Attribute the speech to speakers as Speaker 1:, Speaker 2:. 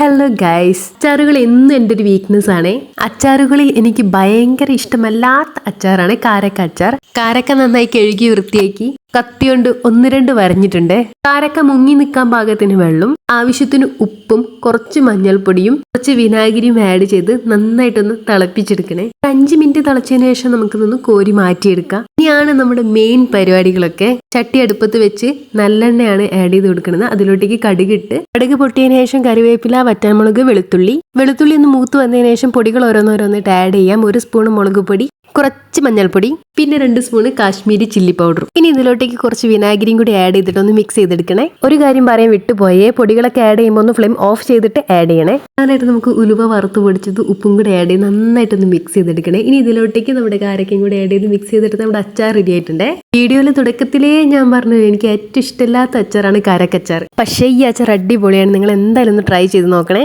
Speaker 1: Hello guys അച്ചാറുകൾ എന്നും എന്റെ ഒരു വീക്ക്നെസ് ആണ്. അച്ചാറുകളിൽ എനിക്ക് ഭയങ്കര ഇഷ്ടമല്ലാത്ത അച്ചാറാണ് കാരക്ക അച്ചാർ. കാരക്ക നന്നായി കഴുകി വൃത്തിയാക്കി കത്തി കൊണ്ട് ഒന്ന് രണ്ട് വരഞ്ഞിട്ടുണ്ട്. കാരക്ക മുങ്ങി നിൽക്കാൻ പാകത്തിന് വെള്ളം ആവശ്യത്തിന് ഉപ്പും കുറച്ച് മഞ്ഞൾപ്പൊടിയും കുറച്ച് വിനാഗിരിയും ആഡ് ചെയ്ത് നന്നായിട്ടൊന്ന് തിളപ്പിച്ചെടുക്കണേ. അഞ്ച് മിനിറ്റ് തിളച്ചതിന് ശേഷം നമുക്ക് നമുക്കിതൊന്ന് കോരി മാറ്റിയെടുക്കാം. ഇനിയാണ് നമ്മുടെ മെയിൻ പരിപാടികളൊക്കെ. ചട്ടി അടുപ്പത്ത് വെച്ച് നല്ലെണ്ണയാണ് ആഡ് ചെയ്ത് കൊടുക്കുന്നത്. അതിലോട്ടേക്ക് കടുകിട്ട് കടുക് പൊട്ടിയതിന് ശേഷം കറിവേപ്പില വറ്റാൻമുളക് വെളുത്തുള്ളി. വെളുത്തുള്ളി ഒന്ന് മൂത്ത് വന്നതിന് ശേഷം പൊടികൾ ഓരോന്നോരോന്നിട്ട് ആഡ് ചെയ്യാം. ഒരു സ്പൂൺ മുളക് പൊടി കുറച്ച് മഞ്ഞൾപ്പൊടി പിന്നെ രണ്ട് സ്പൂണ് കാശ്മീരി ചില്ലി പൗഡർ ഇനി ഇതിലോട്ടേക്ക് കുറച്ച് വിനാഗിരിയും കൂടി ആഡ് ചെയ്തിട്ട് ഒന്ന് മിക്സ് ചെയ്തെടുക്കണേ. ഒരു കാര്യം പറയാൻ വിട്ടുപോയേ പൊടികളൊക്കെ ആഡ് ചെയ്യുമ്പോൾ ഒന്ന് ഫ്ലെയിം ഓഫ് ചെയ്തിട്ട് ആഡ് ചെയ്യണേ. അതിനായിട്ട് നമുക്ക് ഉലുവ വറുത്ത് പൊടിച്ചത് ഉപ്പും കൂടി ആഡ് ചെയ്ത് നന്നായിട്ടൊന്ന് മിക്സ് ചെയ്തെടുക്കണേ. ഇനി ഇതിലോട്ടേക്ക് നമ്മുടെ കാരക്കയും കൂടി ആഡ് ചെയ്ത് മിക്സ് ചെയ്തിട്ട് നമ്മുടെ അച്ചാർ റെഡി ആയിട്ടുണ്ട്. വീഡിയോയിൽ തുടക്കത്തിലേ ഞാൻ പറഞ്ഞു എനിക്ക് ഏറ്റവും ഇഷ്ടമില്ലാത്ത അച്ചാറാണ് കാരക്കച്ചാർ. പക്ഷേ ഈ അച്ചാർ അടിപൊളിയാണ്. നിങ്ങൾ എന്തായാലും ഒന്ന് ട്രൈ ചെയ്ത് നോക്കണേ.